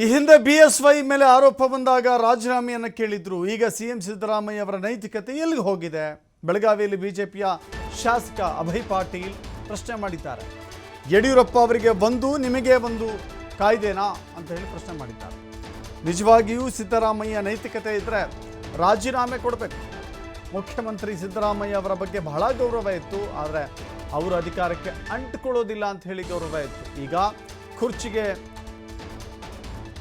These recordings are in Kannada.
ಈ ಹಿಂದೆ ಬಿ ಎಸ್ ವೈ ಮೇಲೆ ಆರೋಪ ಬಂದಾಗ ರಾಜೀನಾಮೆಯನ್ನು ಕೇಳಿದ್ರು. ಈಗ ಸಿ ಎಂ ಸಿದ್ದರಾಮಯ್ಯ ಅವರ ನೈತಿಕತೆ ಎಲ್ಲಿಗೆ ಹೋಗಿದೆ? ಬೆಳಗಾವಿಯಲ್ಲಿ ಬಿಜೆಪಿಯ ಶಾಸಕ ಅಭಯ್ ಪಾಟೀಲ್ ಪ್ರಶ್ನೆ ಮಾಡಿದ್ದಾರೆ. ಯಡಿಯೂರಪ್ಪ ಅವರಿಗೆ ಬಂದು ನಿಮಗೆ ಒಂದು ಕಾಯ್ದೆನಾ ಅಂತ ಹೇಳಿ ಪ್ರಶ್ನೆ ಮಾಡಿದ್ದಾರೆ. ನಿಜವಾಗಿಯೂ ಸಿದ್ದರಾಮಯ್ಯ ನೈತಿಕತೆ ಇದ್ದರೆ ರಾಜೀನಾಮೆ ಕೊಡಬೇಕು. ಮುಖ್ಯಮಂತ್ರಿ ಸಿದ್ದರಾಮಯ್ಯ ಅವರ ಬಗ್ಗೆ ಬಹಳ ಗೌರವ ಇತ್ತು, ಆದರೆ ಅವರು ಅಧಿಕಾರಕ್ಕೆ ಅಂಟ್ಕೊಳ್ಳೋದಿಲ್ಲ ಅಂತ ಹೇಳಿ ಗೌರವ ಇತ್ತು. ಈಗ ಕುರ್ಚಿಗೆ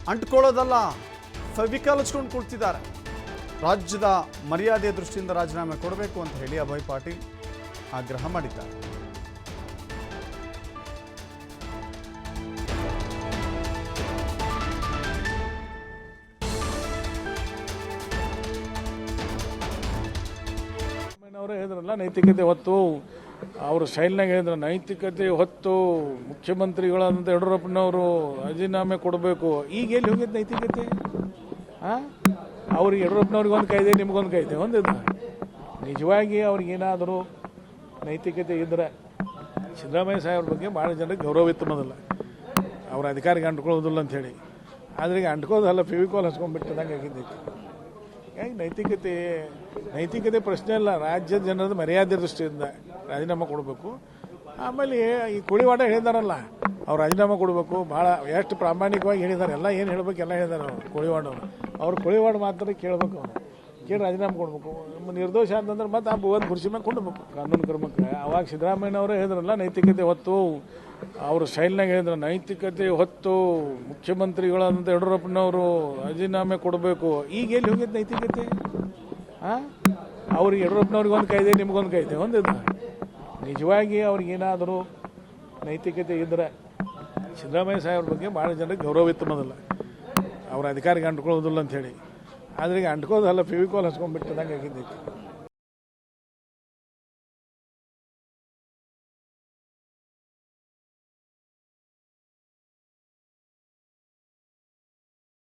ಅಂಟ್ಕೊಳ್ಳೋದಲ್ಲ ಫೆವಿಕಾಲ್ ಹಚ್ಕೊಂಡು ಕೂಡ್ತಿದ್ದಾರೆ ರಾಜ್ಯದ ಮರ್ಯಾದೆ ದೃಷ್ಟಿಯಿಂದ ರಾಜೀನಾಮೆ ಕೊಡಬೇಕು ಅಂತ ಹೇಳಿ ಅಭಯ್ ಪಾಟೀಲ್ ಆಗ್ರಹ ಮಾಡಿದ್ದಾರೆ. ಹೇಳಿದ್ರಲ್ಲ, ನೈತಿಕತೆ ಹೊತ್ತು ಅವರು ಶೈಲ್ನಾಗ ಹೇಳಿದ್ರೆ, ನೈತಿಕತೆ ಹೊತ್ತು ಮುಖ್ಯಮಂತ್ರಿಗಳಾದಂಥ ಯಡಿಯೂರಪ್ಪನವರು ರಾಜೀನಾಮೆ ಕೊಡಬೇಕು. ಈಗ ಎಲ್ಲಿ ಹೋಗಿದ್ದು ನೈತಿಕತೆ? ಹಾಂ ಅವ್ರಿಗೆ ಯಡಿಯೂರಪ್ಪನವ್ರಿಗೆ ಒಂದು ಕಾಯ್ದೆ, ನಿಮಗೊಂದು ಕಾಯ್ದೆ ಒಂದಿದ್ದು ನಿಜವಾಗಿ ಅವ್ರಿಗೇನಾದರೂ ನೈತಿಕತೆ ಇದ್ದರೆ ಸಿದ್ದರಾಮಯ್ಯ ಸಾಹೇಬ್ರ ಬಗ್ಗೆ ಭಾಳ ಜನರಿಗೆ ಗೌರವ ಇತ್ತು ಮೊದಲ ಅವ್ರ ಅಧಿಕಾರಿಗೆ ಅಂಟ್ಕೊಳ್ಳೋದಿಲ್ಲ ಅಂಥೇಳಿ ಆದರೆ ಈಗ ಅಂಟ್ಕೋದಲ್ಲ ಫೆವಿಕಾಲ್ ಹಚ್ಕೊಂಡ್ಬಿಟ್ಟಿದಂಗೆ ಆಗಿದ್ದೈತಿ ಹೀಗಾಗಿ ನೈತಿಕತೆ ನೈತಿಕತೆ ಪ್ರಶ್ನೆ ಅಲ್ಲ, ರಾಜ್ಯದ ಜನರದ ಮರ್ಯಾದೆ ದೃಷ್ಟಿಯಿಂದ. ರಾಜೀನಾಮೆ ಕೊಡಬೇಕು. ಆಮೇಲೆ ಈ ಕುಳಿವಾಡ ಹೇಳಿದಾರಲ್ಲ, ಅವ್ರು ರಾಜೀನಾಮೆ ಕೊಡಬೇಕು. ಭಾಳ ಎಷ್ಟು ಪ್ರಾಮಾಣಿಕವಾಗಿ ಹೇಳಿದ್ದಾರೆ ಎಲ್ಲ ಏನು ಹೇಳಬೇಕು ಎಲ್ಲ ಹೇಳಿದ್ದಾರೆ ಅವರು ಕುಳಿವಾಡವ್ರು ಅವ್ರು. ಕುಳಿವಾಡ ಮಾತ್ರ ಕೇಳಬೇಕು ಅವರು. ಕೇಳಿ ರಾಜೀನಾಮೆ ಕೊಡಬೇಕು. ನಮ್ಮ ನಿರ್ದೋಷ ಅಂತಂದ್ರೆ ಮತ್ತೆ ಆ ಭುವನ್ ಕುರ್ಚಿ ಮೇಲೆ ಕೊಡಬೇಕು ಕಾನೂನು ಕ್ರಮಕ್ಕೆ ಅವಾಗ ಸಿದ್ದರಾಮಯ್ಯನವರೇ ಹೇಳಿದ್ರಲ್ಲ, ನೈತಿಕತೆ ಹೊತ್ತು. ಅವರು ಶೈಲ್ನಾಗ ಹೇಳಿದ್ರು, ನೈತಿಕತೆ ಹೊತ್ತು. ಮುಖ್ಯಮಂತ್ರಿಗಳಂತ ಯಡಿಯೂರಪ್ಪನವರು ರಾಜೀನಾಮೆ ಕೊಡಬೇಕು. ಈಗ ಎಲ್ಲಿ ಹೋಗಿದ್ದು ನೈತಿಕತೆ? ಹಾಂ ಅವ್ರಿಗೆ ಯಡಿಯೂರಪ್ಪನವ್ರಿಗೆ ಒಂದು ಕಾಯ್ದೆ, ನಿಮಗೊಂದು ಕಾಯ್ದೆ ಒಂದಿದ್ದು ನಿಜವಾಗಿ ಅವ್ರಿಗೇನಾದರೂ ನೈತಿಕತೆ ಇದ್ದರೆ ಸಿದ್ದರಾಮಯ್ಯ ಸಾಹೇಬ್ರ ಬಗ್ಗೆ ಭಾಳ ಜನರಿಗೆ ಗೌರವ ಇತ್ತು ಅವ್ರ ಅಧಿಕಾರಿಗೆ ಅಂಟ್ಕೊಳ್ಳೋದಿಲ್ಲ ಅಂಥೇಳಿ ಆದ್ರೆ ಈಗ ಅಂಟ್ಕೋದಲ್ಲ ಫೆವಿಕಾಲ್ ಹಚ್ಕೊಂಡ್ಬಿಟ್ಟಿದಂಗೆ ಆಗಿದ್ದೈತಿ.